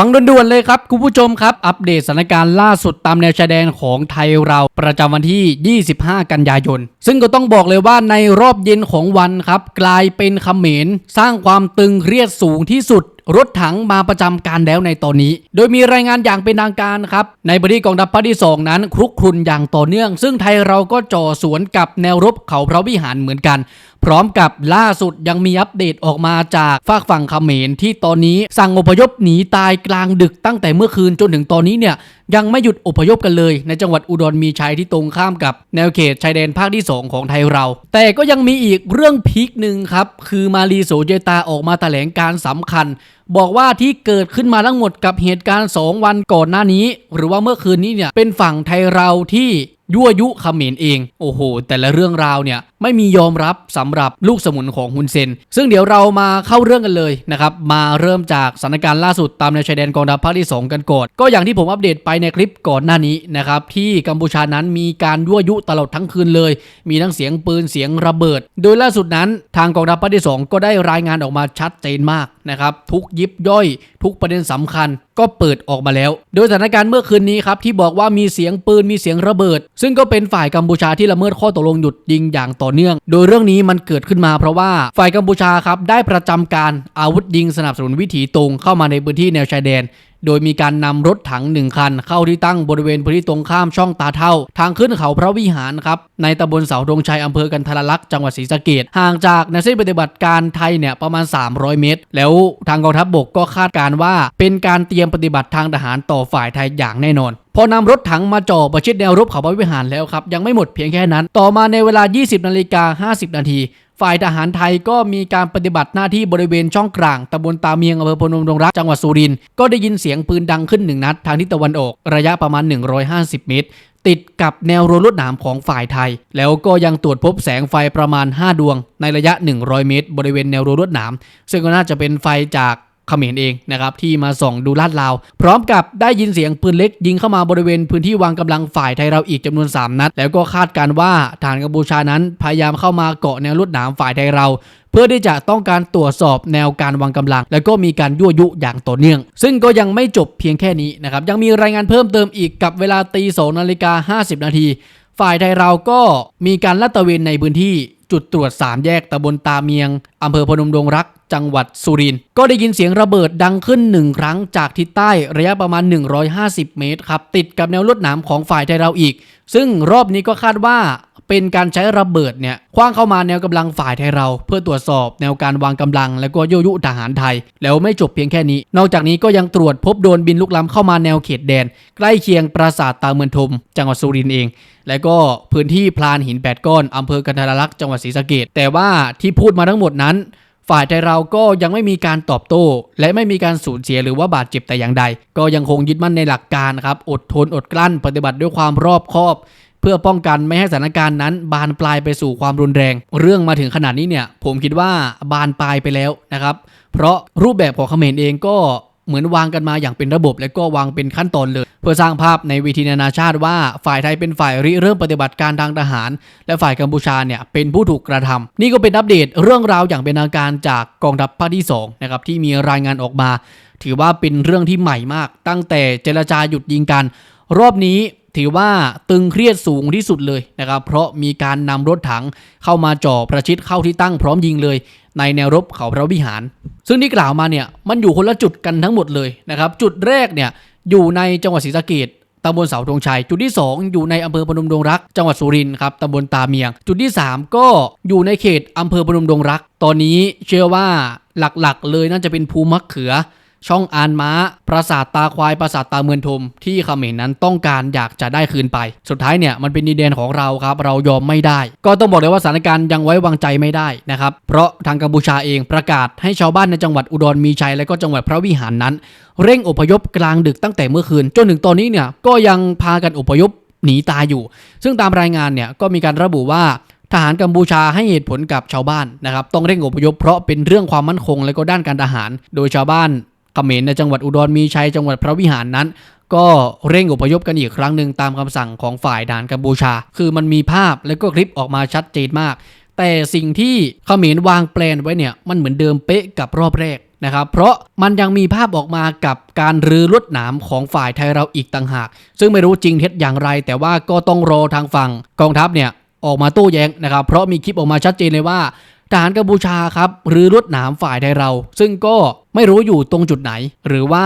ฟังด่วนๆเลยครับคุณผู้ชมครับ อัปเดตสถานการณ์ล่าสุดตามแนวชายแดนของไทยเราประจำวันที่ 25 กันยายน ซึ่งก็ต้องบอกเลยว่าในรอบเย็นของวันครับ กลายเป็นเขมรสร้างความตึงเครียดสูงที่สุดรถถังมาประจำการแล้วในตอนนี้ โดยมีรายงานอย่างเป็นทางการครับ ในบริกองทัพภาคที่ 2 นั้นครุกครุนอย่างต่อเนื่อง ซึ่งไทยเราก็จ่อสวนกับแนวรบเขาพระวิหารเหมือนกันพร้อมกับล่าสุดยังมีอัปเดตออกมาจากฝากฝั่งเขมรที่ตอนนี้สั่งอพยพหนีตายกลางดึกตั้งแต่เมื่อคืนจนถึงตอนนี้เนี่ยยังไม่หยุดอพยพกันเลยในจังหวัดอุดรมีชัยที่ตรงข้ามกับแนวเขตชายแดนภาคที่ 2 ของไทยเรา แต่ก็ยังมีอีกเรื่องพีคหนึ่งครับ คือมารีโสเจตาออกมาแถลงการสำคัญ บอกว่าที่เกิดขึ้นมาทั้งหมดกับเหตุการณ์ 2 วันก่อนหน้านี้ หรือว่าเมื่อคืนนี้เนี่ยเป็นฝั่งไทยเราที่ยั่วยุเขมรเอง โอ้โห แต่ละเรื่องราวเนี่ยไม่มียอมรับสำหรับลูกสมุนของฮุนเซน ซึ่งเดี๋ยวเรามาเข้าเรื่องกันเลยนะครับ มาเริ่มจากสถานการณ์ล่าสุดตามแนวชายแดนกองทัพภาคที่ 2 กันก่อน ก็อย่างที่ผมอัปเดตไปในคลิปก่อนหน้านี้นะครับ ที่กัมพูชานั้นมีการยั่วยุตลอดทั้งคืนเลย มีทั้งเสียงปืนเสียงระเบิด โดยล่าสุดนั้นทางกองทัพภาคที่ 2 ก็ได้รายงานออกมาชัดเจนมากนะครับทุกยิบย่อย ทุกประเด็นสำคัญ ก็เปิดออกมาแล้ว โดยสถานการณ์เมื่อคืนนี้ครับที่บอกว่ามีเสียงปืนมีเสียงระเบิด ซึ่งก็เป็นฝ่ายกัมพูชาที่ละเมิดข้อตกลงหยุดยิงอย่างต่อเนื่อง โดยเรื่องนี้มันเกิดขึ้นมาเพราะว่าฝ่ายกัมพูชาครับได้ประจำการอาวุธยิงสนับสนุนวิถีตรงเข้ามาในพื้นที่แนวชายแดน โดยมีการนำรถถังหนึ่งคัน เข้าที่ตั้งบริเวณพื้นที่ตรงข้ามช่องตาเท่า ทางขึ้นเขาพระวิหารครับในตำบลเสาธงชัยอำเภอกันทรลักษณ์จังหวัดศรีสะเกดห่างจากในเส้นปฏิบัติการไทยเนี่ยประมาณ 300 เมตร แล้วทางกองทัพบบกก็คาดการว่า เป็นการเตรียมปฏิบัติทางทหารต่อฝ่ายไทยอย่างแน่นอน พอนำรถถังมาจ่อประชิดแนวรบเขาพระวิหารแล้วครับ ยังไม่หมดเพียงแค่นั้น ต่อมาในเวลา 20นาฬิกา50 นาทีฝ่ายทหารไทยก็มีการปฏิบัติหน้าที่บริเวณช่องกลางตำบลตาเมียงอำเภอพนมดงรักจังหวัดสุรินทร์ก็ได้ยินเสียงปืนดังขึ้นหนึ่งนัดทางทิศตะวันออก ระยะประมาณ 150 เมตร ติดกับแนวรั้วลวดหนามของฝ่ายไทย แล้วก็ยังตรวจพบแสงไฟประมาณ 5 ดวง ในระยะ 100 เมตร บริเวณแนวรั้วลวดหนามซึ่งก็น่าจะเป็นไฟจาก เขมรเองนะครับที่มาส่องดูลาดราว พร้อมกับได้ยินเสียงปืนเล็กยิงเข้ามาบริเวณพื้นที่วางกำลังฝ่ายไทยเราอีกจำนวน 3 นัด แล้วก็คาดการว่าฐานกัมพูชานั้นพยายามเข้ามาเกาะแนวลวดหนามฝ่ายไทยเราเพื่อที่จะต้องการตรวจสอบแนวการวางกำลัง แล้วก็มีการยั่วยุอย่างต่อเนื่อง ซึ่งก็ยังไม่จบเพียงแค่นี้นะครับ ยังมีรายงานเพิ่มเติมอีกกับเวลาตีสองนาฬิกา50 นาที ฝ่ายไทยเราก็มีการลาดตระเวนในพื้นที่ จุดตรวจ 3 แยกตำบลตาเมียงอำเภอพนมดงรัก จังหวัดสุรินทร์ก็ได้ยินเสียงระเบิดดังขึ้นหนึ่งครั้งจากทิศใต้ระยะประมาณ 150 เมตรครับติดกับแนวลวดหนามของฝ่ายไทยเราอีก ซึ่งรอบนี้ก็คาดว่า เป็นการใช้ระเบิดเนี่ยคว้างเข้ามาแนวกำลังฝ่ายไทยเรา เพื่อตรวจสอบแนวการวางกำลัง และก็ยยุทหารไทย แล้วไม่จบเพียงแค่นี้ นอกจากนี้ก็ยังตรวจพบโดนบินลุกล้ำเข้ามาแนวเขตแดน ใกล้เคียงปราสาทตาเมือนทม จังหวัดสุรินทร์เอง และก็พื้นที่พลานหิน8ก้อนอำเภอกันทรลักษ์จังหวัดศรีสะเกดแต่ว่าที่พูดมาทั้งหมดนั้นฝ่ายไทยเราก็ยังไม่มีการตอบโต้ และไม่มีการสูญเสียหรือว่าบาดเจ็บแต่อย่างใด ก็ยังคงยึดมั่นในหลักการครับอดทนอดกลั้น ปฏิบัติด้วยความรอบคอบ เพื่อป้องกันไม่ให้สถานการณ์นั้น บานปลายไปสู่ความรุนแรง เรื่องมาถึงขนาดนี้เนี่ย ผมคิดว่าบานปลายไปแล้วนะครับ เพราะรูปแบบของเขมรเองก็เหมือนวางกันมาอย่างเป็นระบบ และก็วางเป็นขั้นตอนเลย เพื่อสร้างภาพในเวทีนานาชาติว่าฝ่ายไทยเป็นฝ่ายริเริ่มปฏิบัติการทางทหาร และฝ่ายกัมพูชาเนี่ยเป็นผู้ถูกกระทำนี่ก็เป็นอัปเดตเรื่องราวอย่างเป็นทางการจากกองทัพภาคที่2นะครับที่มีรายงานออกมา ถือว่าเป็นเรื่องที่ใหม่มาก ตั้งแต่เจรจาหยุดยิงกัน รอบนี้ ถือว่าตึงเครียดสูงที่สุดเลยนะครับ เพราะมีการนำรถถังเข้ามาจ่อประชิดเข้าที่ตั้งพร้อมยิงเลย ในแนวรบเขาพระวิหาร ซึ่งที่กล่าวมาเนี่ยมันอยู่คนละจุดกันทั้งหมดเลยนะครับ จุดแรกเนี่ยอยู่ในจังหวัดศรีสะเกดตำบลเสาธงชัย จุดที่ 2 อยู่ในอำเภอพนมดงรัก จังหวัดสุรินทร์ครับตำบลตาเมียง จุดที่ 3 ก็อยู่ในเขตอำเภอพนมดงรัก ตอนนี้เชื่อว่าหลักๆ เลยน่าจะเป็นภูมักเขือ ช่องอานม้า ปราสาทตาควาย ปราสาทตาเมือนทม ที่เขมรนั้นต้องการอยากจะได้คืนไป สุดท้ายเนี่ยมันเป็นดินแดนของเราครับ เรายอมไม่ได้ ก็ต้องบอกเลยว่าสถานการณ์ยังไว้วางใจไม่ได้นะครับ เพราะทางกัมพูชาเองประกาศให้ชาวบ้านในจังหวัดอุดรมีชัย และก็จังหวัดพระวิหารนั้น เร่งอพยพกลางดึกตั้งแต่เมื่อคืน จนถึงตอนนี้เนี่ยก็ยังพากันอพยพหนีตายอยู่ ซึ่งตามรายงานเนี่ยก็มีการระบุว่าทหารกัมพูชาให้เหตุผลกับชาวบ้านนะครับต้องเร่งอพยพเพราะเป็นเรื่องความมั่นคงและก็ด้านการทหาร โดยชาวบ้าน เขมรในจังหวัดอุดรมีชัยจังหวัดพระวิหารนั้น ก็เร่งอพยพกันอีกครั้งหนึ่งตามคำสั่งของฝ่ายทหารกัมพูชา คือมันมีภาพและก็คลิปออกมาชัดเจนมาก แต่สิ่งที่เขมรวางแปลนไว้เนี่ยมันเหมือนเดิมเป๊ะกับรอบแรกนะครับ เพราะมันยังมีภาพออกมากับการรื้อลวดหนามของฝ่ายไทยเราอีกต่างหาก ซึ่งไม่รู้จริงเท็จอย่างไร แต่ว่าก็ต้องรอทางฝั่งกองทัพเนี่ยออกมาโต้แย้งนะครับ เพราะมีคลิปออกมาชัดเจนเลยว่า ทหารกัมพูชาครับหรือลวดหนามฝ่ายไทยเรา ซึ่งก็ไม่รู้อยู่ตรงจุดไหน หรือว่า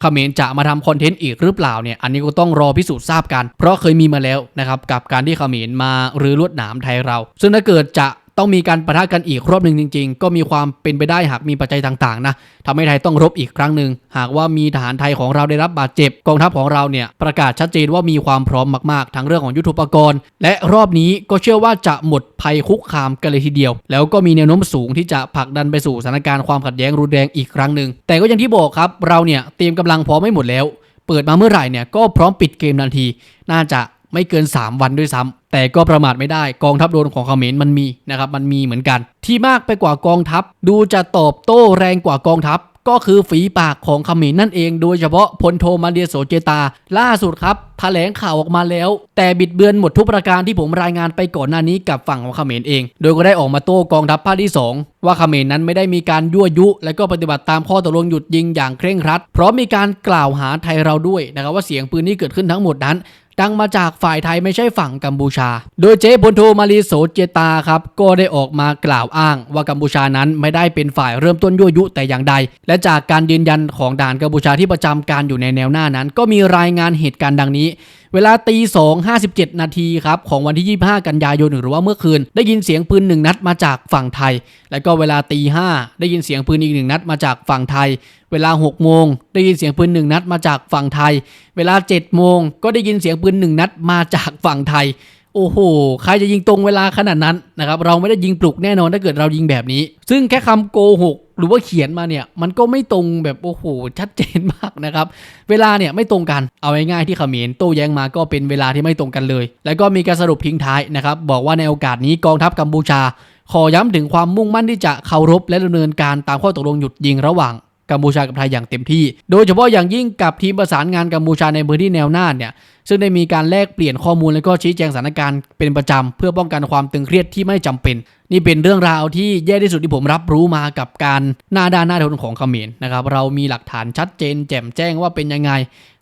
เขมรจะมาทำคอนเทนต์อีกหรือเปล่าเนี่ย อันนี้ก็ต้องรอพิสูจน์ทราบกัน เพราะเคยมีมาแล้วนะครับ กับการที่เขมรมาหรือลวดหนามไทยเรา ซึ่งถ้าเกิดจะ ต้องมีการประทะกันอีกรอบหนึ่งจริง ๆ ก็มีความเป็นไปได้หากมีปัจจัยต่างๆนะทำให้ไทยต้องรบอีกครั้งหนึ่งหากว่ามีทหารไทยของเราได้รับบาดเจ็บ กองทัพของเราเนี่ยประกาศชัดเจนว่ามีความพร้อมมากๆ ทั้งเรื่องของยุทธปกรณ์ และรอบนี้ก็เชื่อว่าจะหมดภัยคุกคามกันเลยทีเดียว แล้วก็มีแนวโน้มสูงที่จะผลักดันไปสู่สถานการณ์ความขัดแย้งรุนแรงอีกครั้งหนึ่งแต่ก็อย่างที่บอกครับเราเนี่ยเตรียมกำลังพร้อมไม่หมดแล้ว เปิดมาเมื่อไหร่เนี่ยก็พร้อมปิดเกมทันที น่าจะ ไม่เกิน 3 วันด้วยซ้ำแต่ก็ประมาทไม่ได้กองทัพโดนของเขมรมันมีนะครับมันมีเหมือนกัน ที่มากไปกว่ากองทัพ ดูจะตอบโต้แรงกว่ากองทัพ ก็คือฝีปากของเขมรนั่นเอง โดยเฉพาะพลโทมาเดียโสเจตา ล่าสุดครับแถลงข่าวออกมาแล้ว แต่บิดเบือนหมดทุกประการที่ผมรายงานไปก่อนหน้านี้กับฝั่งของเขมรเอง โดยก็ได้ออกมาโต้กองทัพภาคที่ 2 ว่าเขมรนั้นไม่ได้มีการยั่วยุ และก็ปฏิบัติตามข้อตกลงหยุดยิงอย่างเคร่งครัด เพราะมีการกล่าวหาไทยเราด้วยนะครับว่าเสียงปืนที่เกิดขึ้นทั้งหมดนั้น ดังมาจากฝ่ายไทยไม่ใช่ฝั่งกัมพูชา โดยเจ๊พลโทมารีโสเจตาครับก็ได้ออกมากล่าวอ้าง ว่ากัมพูชานั้นไม่ได้เป็นฝ่ายเริ่มต้นยั่วยุแต่อย่างใด และจากการยืนยันของด่านกัมพูชาที่ประจำการอยู่ในแนวหน้านั้น ก็มีรายงานเหตุการณ์ดังนี้ เวลาตีสองห้าสิบเจ็ดนาทีครับของวันที่ 25 กันยายนหรือว่าเมื่อคืน ได้ยินเสียงปืนหนึ่งนัดมาจากฝั่งไทย แล้วก็เวลาตีห้าได้ยินเสียงปืนอีกหนึ่งนัดมาจากฝั่งไทย เวลา6โมงได้ยินเสียงปืนหนึ่งนัดมาจากฝั่งไทย เวลา7โมงก็ได้ยินเสียงปืนหนึ่งนัดมาจากฝั่งไทย โอ้โห ใครจะยิงตรงเวลาขนาดนั้นนะครับ เราไม่ได้ยิงปลุกแน่นอนถ้าเกิดเรายิงแบบนี้ ซึ่งแค่คำโกหกหรือว่าเขียนมาเนี่ย มันก็ไม่ตรงแบบโอ้โห ชัดเจนมากนะครับ เวลาเนี่ยไม่ตรงกัน เอาง่ายๆที่เขมรโต้แย้งมาก็เป็นเวลาที่ไม่ตรงกันเลย แล้วก็มีการสรุปทิ้งท้ายนะครับ บอกว่าในโอกาสนี้กองทัพกัมพูชา ขอย้ำถึงความมุ่งมั่นที่จะเคารพและดำเนินการตามข้อตกลงหยุดยิงระหว่าง กัมพูชากับไทยอย่างเต็มที่ โดยเฉพาะอย่างยิ่งกับทีมประสานงานกัมพูชาในพื้นที่แนวหน้าเนี่ยซึ่งได้มีการแลกเปลี่ยนข้อมูลและก็ชี้แจงสถานการณ์เป็นประจำ เพื่อป้องกันความตึงเครียดที่ไม่จำเป็น นี่เป็นเรื่องราวที่แย่ที่สุดที่ผมรับรู้มากับการหน้าด้านหน้าทนของเขมรนะครับเรามีหลักฐานชัดเจน แจ่มแจ้งว่าเป็นยังไง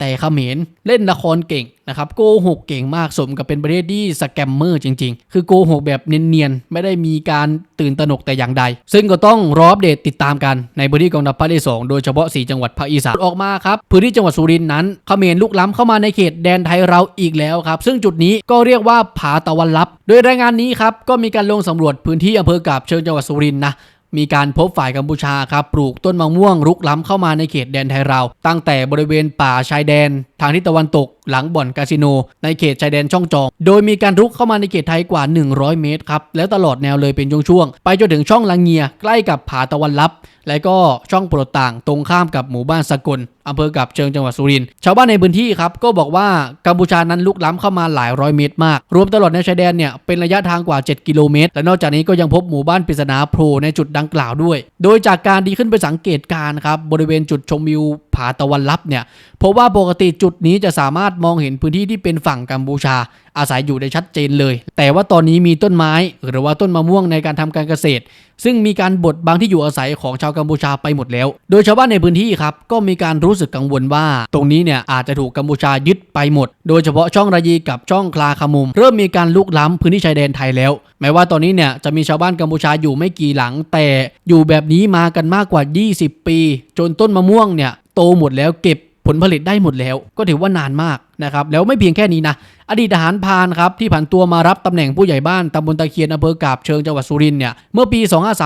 แต่เขมรเล่นละครเก่งนะครับโกหกเก่งมากสมกับเป็นประเทศที่สแกมเมอร์จริง ๆ คือโกหกแบบเนียนๆ ไม่ได้มีการตื่นตระหนกแต่อย่างใด ซึ่งก็ต้องรออัปเดตติดตามกันในพื้นที่กองทัพภาคที่สองโดยเฉพาะ 4 จังหวัดภาคอีสานออกมาครับ พื้นที่จังหวัดสุรินทร์นั้นเขมรลุกล้ำเข้ามาในเขตแดนไทยเราอีกแล้วครับ ซึ่งจุดนี้ก็เรียกว่าผาตะวันลับ โดยรายงานนี้ครับก็มีการลงสำรวจพื้นที่อำเภอกาบเชิงจังหวัดสุรินทร์นะ มีการพบฝ่ายกัมพูชาครับปลูกต้นมะม่วงรุกล้ำเข้ามาในเขตแดนไทยเรา ตั้งแต่บริเวณป่าชายแดน ทางทิศตะวันตก หลังบ่อนคาสิโน ในเขตชายแดนช่องจอมโดยมีการรุกเข้ามาในเขตไทยกว่า 100 เมตรครับแล้วตลอดแนวเลยเป็นช่วงๆไปจนถึงช่องลังเงียใกล้กับผาตะวันลับและก็ช่องปลดต่างตรงข้ามกับหมู่บ้านสกลอำเภอกับเชิงจังหวัดสุรินทร์ชาวบ้านในพื้นที่ครับก็บอกว่ากัมพูชานั้นลุกล้ำเข้ามาหลายร้อยเมตรมาก รวมตลอดในชายแดนเนี่ยเป็นระยะทางกว่า 7 กิโลเมตร และนอกจากนี้ก็ยังพบหมู่บ้านปริศนาโผล่ในจุดดังกล่าวด้วย โดยจากการดีขึ้นไปสังเกตการครับบริเวณจุดชมวิวาตะวันลับเนี่ยเพราะว่าปกติจุดนี้จะสามารถมองเห็นพื้นที่ที่เป็นฝั่งกัมพูชา อาศัยอยู่ได้ชัดเจนเลย แต่ว่าตอนนี้มีต้นไม้ หรือว่าต้นมะม่วงในการทำการเกษตร ซึ่งมีการบดบางที่อยู่อาศัยของชาวกัมพูชาไปหมดแล้ว โดยชาวบ้านในพื้นที่ครับก็มีการรู้สึกกังวลว่า ตรงนี้เนี่ยอาจจะถูกกัมพูชายึดไปหมด โดยเฉพาะช่องระยีกับช่องคลาขมุม เริ่มมีการลุกล้ำพื้นที่ชายแดนไทยแล้ว แม้ว่าตอนนี้เนี่ยจะมีชาวบ้านกัมพูชาอยู่ไม่กี่หลัง แต่อยู่แบบนี้มากันมากกว่า 20 ปี จนต้นมะม่วงเนี่ย โตหมดแล้วเก็บผลผลิตได้หมดแล้ว ก็ถือว่านานมาก นะครับแล้วไม่เพียงแค่นี้นะอดีตทหารพานครับที่ผันตัวมารับตำแหน่งผู้ใหญ่บ้านตำบลตะเคียนอำเภอกาบเชิงจังหวัดสุรินเนี่ยเมื่อปี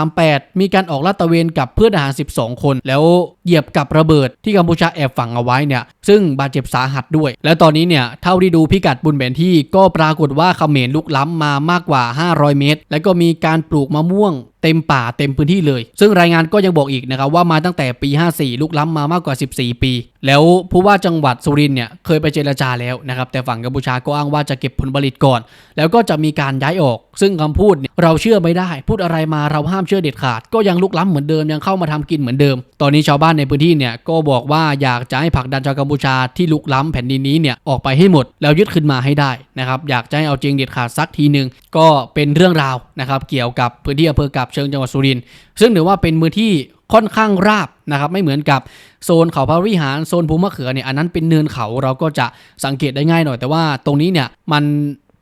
2538 มีการออกลาดตระเวนกับเพื่อนทหาร 12 คน แล้วเหยียบกับระเบิดที่กัมพูชาแอบฝังเอาไว้เนี่ยซึ่งบาดเจ็บสาหัสด้วย และตอนนี้เนี่ยเท่าที่ดูพิกัดบุญแผนที่ก็ปรากฏว่าเขมรลุกล้ำมามากกว่า 500 เมตร แล้วก็มีการปลูกมะม่วงเต็มป่าเต็มพื้นที่เลย ซึ่งรายงานก็ยังบอกอีกนะครับว่ามาตั้งแต่ปี 54 ลุกล้ำมามากกว่า 14 ปี แล้วผู้ว่าจังหวัดสุรินเนี่ยเคยไปเจรจาแล้วนะครับ แต่ฝั่งกัมพูชาก็อ้างว่าจะเก็บผลผลิตก่อน แล้วก็จะมีการย้ายออก ซึ่งคำพูดเเราเชื่อไม่ได้ พูดอะไรมาเราห้ามเชื่อเด็ดขาด ก็ยังลุกล้ำเหมือนเดิมยังเข้ามาทำกินเหมือนเดิม ตอนนี้ชาวบ้านในพื้นที่เนี่ยก็บอกว่าอยากจะให้ผลักดันชาวกัมพูชาที่ลุกล้ำแผ่นดินนี้เนี่ยออกไปให้หมด แล้วยึดขึ้นมาให้ได้นะครับอยากจะให้เอาจริงเด็ดขาดสักทีหนึ่งก็เป็นเรื่องราวนะครับเกี่ยวกับพื้นที่อำเภอกับเชิงจังหวัดสุรินทร์ซึ่งถือว่าเป็นมือที่ ค่อนข้างราบนะครับไม่เหมือนกับโซนเขาพระวิหารโซนภูมะเขือเนี่ยอันนั้นเป็นเนินเขาเราก็จะสังเกตได้ง่ายหน่อย แต่ว่าตรงนี้เนี่ยมัน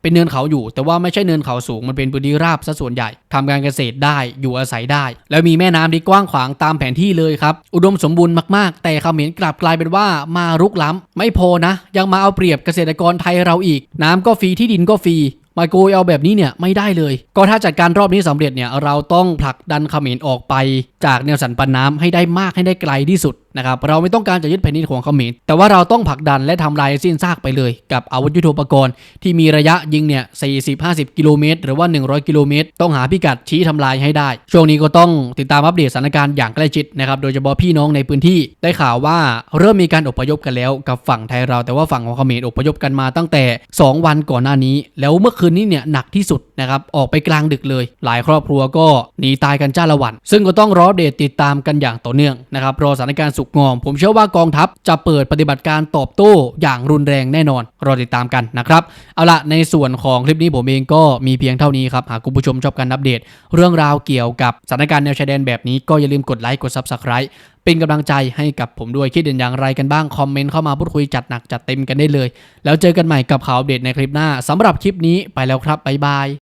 เป็นเนินเขาอยู่ แต่ว่าไม่ใช่เนินเขาสูงมันเป็นพื้นที่ราบซะส่วนใหญ่ทำการเกษตรได้อยู่อาศัยได้ แล้วมีแม่น้ำที่กว้างขวางตามแผนที่เลยครับ อุดมสมบูรณ์มากๆ แต่เขมรกลับกลายเป็นว่ามารุกล้ำไม่พอนะ ยังมาเอาเปรียบเกษตรกรไทยเราอีก น้ำก็ฟรีที่ดินก็ฟรี มาโกยเอาแบบนี้เนี่ยไม่ได้เลย ก็ถ้าจัดการรอบนี้สำเร็จเนี่ยเราต้องผลักดันเขมรออกไป จากแนวสันปันน้ำให้ได้มากให้ได้ไกลที่สุด นะครับเราไม่ต้องการจะยึดแผ่นดินของเขมรแต่ว่าเราต้องผลักดันและทำลายสิ้นซากไปเลย กับอาวุธยุทโธปกรณ์ที่มีระยะยิงเนี่ย40-50 กิโลเมตร หรือว่า 100 กิโลเมตร ต้องหาพิกัดชี้ทำลายให้ได้ ช่วงนี้ก็ต้องติดตามอัปเดตสถานการณ์อย่างใกล้ชิดนะครับโดยเฉพาะพี่น้องในพื้นที่ได้ข่าวว่าเริ่มมีการอพยพกันแล้วกับฝั่งไทยเรา แต่ว่าฝั่งของเขมรอพยพกันมาตั้งแต่ 2 วันก่อนหน้านี้ แล้วเมื่อคืนนี้เนี่ยหนักที่สุดนะครับออกไปกลางดึกเลย หลายครอบครัวก็หนีตายกันจ้าละวัน ซึ่งก็ต้องรอเดตติดตามกันอย่างต่อเนื่องนะครับรอสถานการณ์สุกงอม ผมเชื่อว่ากองทัพจะเปิดปฏิบัติการตอบโต้อย่างรุนแรงแน่นอน รอติดตามกันนะครับ เอาละในส่วนของคลิปนี้ผมเองก็มีเพียงเท่านี้ครับหากคุณผู้ชมชอบการอัปเดต เรื่องราวเกี่ยวกับสถานการณ์แนวชายแดนแบบนี้ก็อย่าลืมกดไลค์กด Subscribe เป็นกำลังใจให้กับผมด้วยคิดเห็นอย่างไรกันบ้าง คอมเมนต์เข้ามาพูดคุยจัดหนักจัดเต็มกันได้เลย แล้วเจอกันใหม่กับข่าวอัปเดตในคลิปหน้าสำหรับคลิปนี้ไปแล้วครับบ๊ายบาย